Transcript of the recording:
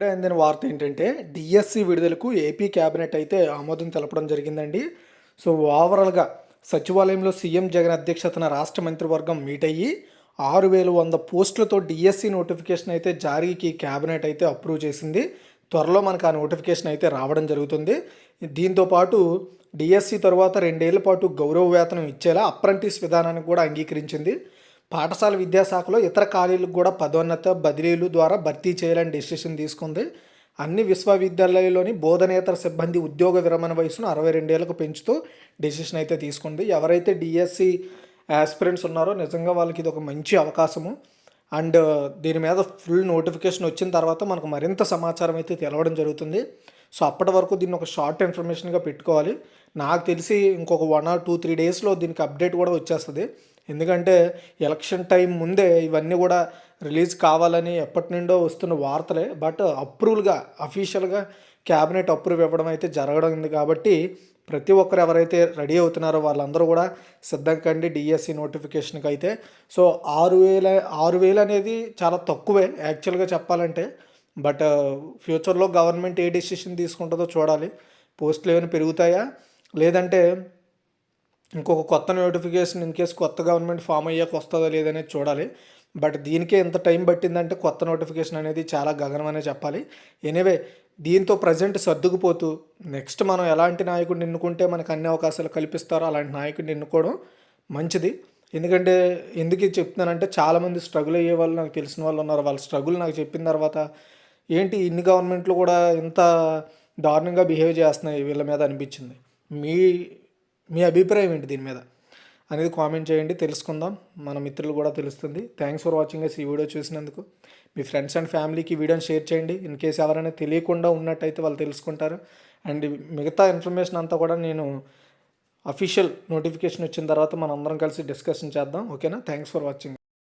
అందిన వార్త ఏంటంటే డిఎస్సి విడుదలకు ఏపీ క్యాబినెట్ అయితే ఆమోదం తెలపడం జరిగిందండి. సో ఓవరాల్గా సచివాలయంలో సీఎం జగన్ అధ్యక్షతన రాష్ట్ర మంత్రివర్గం మీట్ అయ్యి ఆరు వేల వంద పోస్టులతో డిఎస్సి నోటిఫికేషన్ అయితే జారీకి క్యాబినెట్ అయితే అప్రూవ్ చేసింది. త్వరలో మనకు ఆ నోటిఫికేషన్ అయితే రావడం జరుగుతుంది. దీంతో పాటు డిఎస్సి తర్వాత రెండేళ్ళ పాటు గౌరవ వేతనం ఇచ్చేలా అప్రెంటిస్ విధానాన్ని కూడా అంగీకరించింది. పాఠశాల విద్యాశాఖలో ఇతర ఖాళీలకు కూడా పదోన్నత బదిలీలు ద్వారా భర్తీ చేయాలని డెసిషన్ తీసుకుంది. అన్ని విశ్వవిద్యాలయాల్లోని బోధనేతర సిబ్బంది ఉద్యోగ విరమణ వయసును అరవై రెండేళ్ళకు పెంచుతూ డెసిషన్ అయితే తీసుకుంది. ఎవరైతే డిఎస్సి ఆస్పిరెంట్స్ ఉన్నారో నిజంగా వాళ్ళకి ఇది ఒక మంచి అవకాశము. అండ్ దీని మీద ఫుల్ నోటిఫికేషన్ వచ్చిన తర్వాత మనకు మరింత సమాచారం అయితే తెలవడం జరుగుతుంది. సో అప్పటి వరకు దీన్ని ఒక షార్ట్ ఇన్ఫర్మేషన్గా పెట్టుకోవాలి. నాకు తెలిసి ఇంకొక వన్ ఆర్ టూ త్రీ డేస్లో దీనికి అప్డేట్ కూడా వచ్చేస్తుంది. ఎందుకంటే ఎలక్షన్ టైం ముందే ఇవన్నీ కూడా రిలీజ్ కావాలని ఎప్పటి నుండో వస్తున్న వార్తలే. బట్ అప్రూవల్గా అఫీషియల్గా క్యాబినెట్ అప్రూవ్ ఇవ్వడం అయితే జరగడం కాబట్టి ప్రతి ఒక్కరు ఎవరైతే రెడీ అవుతున్నారో వాళ్ళందరూ కూడా సిద్ధంగా కండి డిఎస్సి నోటిఫికేషన్కి అయితే సో ఆరు వేల ఆరు వేలు అనేది చాలా తక్కువే యాక్చువల్గా చెప్పాలంటే. బట్ ఫ్యూచర్లో గవర్నమెంట్ ఏ డెసిషన్ తీసుకుంటుందో చూడాలి. పోస్టులు ఏమైనా పెరుగుతాయా? లేదంటే ఇంకొక కొత్త నోటిఫికేషన్ ఇన్ కేసు కొత్త గవర్నమెంట్ ఫామ్ అయ్యాక వస్తుందా లేదనేది చూడాలి. బట్ దీనికే ఎంత టైం పట్టిందంటే కొత్త నోటిఫికేషన్ అనేది చాలా గగనం అనే చెప్పాలి. ఎనీవే దీంతో ప్రజెంట్ సర్దుకుపోతూ నెక్స్ట్ మనం ఎలాంటి నాయకుడిని ఎన్నుకుంటే మనకు అన్ని అవకాశాలు కల్పిస్తారో అలాంటి నాయకుడిని ఎన్నుకోవడం మంచిది. ఎందుకంటే ఎందుకు చెప్తున్నానంటే చాలామంది స్ట్రగుల్ అయ్యే వాళ్ళు నాకు తెలిసిన వాళ్ళు ఉన్నారు. వాళ్ళ స్ట్రగుల్ నాకు చెప్పిన తర్వాత ఏంటి ఇన్ని గవర్నమెంట్లు కూడా ఇంత దారుణంగా బిహేవ్ చేస్తున్నాయి వీళ్ళ మీద అనిపించింది. మీ మీ అభిప్రాయం ఏంటి దీని మీద? అనేది కామెంట్ చేయండి తెలుసుకుందాం. మన మిత్రులు కూడా తెలుస్తుంది. థ్యాంక్స్ ఫర్ వాచింగ్ ఎస్ ఈ వీడియో చూసినందుకు. మీ ఫ్రెండ్స్ అండ్ ఫ్యామిలీకి ఈ వీడియోని షేర్ చేయండి. ఇన్ కేసు ఎవరైనా తెలియకుండా ఉన్నట్టయితే వాళ్ళు తెలుసుకుంటారు. అండ్ మిగతా ఇన్ఫర్మేషన్ అంతా కూడా నేను అఫీషియల్ నోటిఫికేషన్ వచ్చిన తర్వాత మనం అందరం కలిసి డిస్కషన్ చేద్దాం. ఓకేనా థ్యాంక్స్ ఫర్ వాచింగ్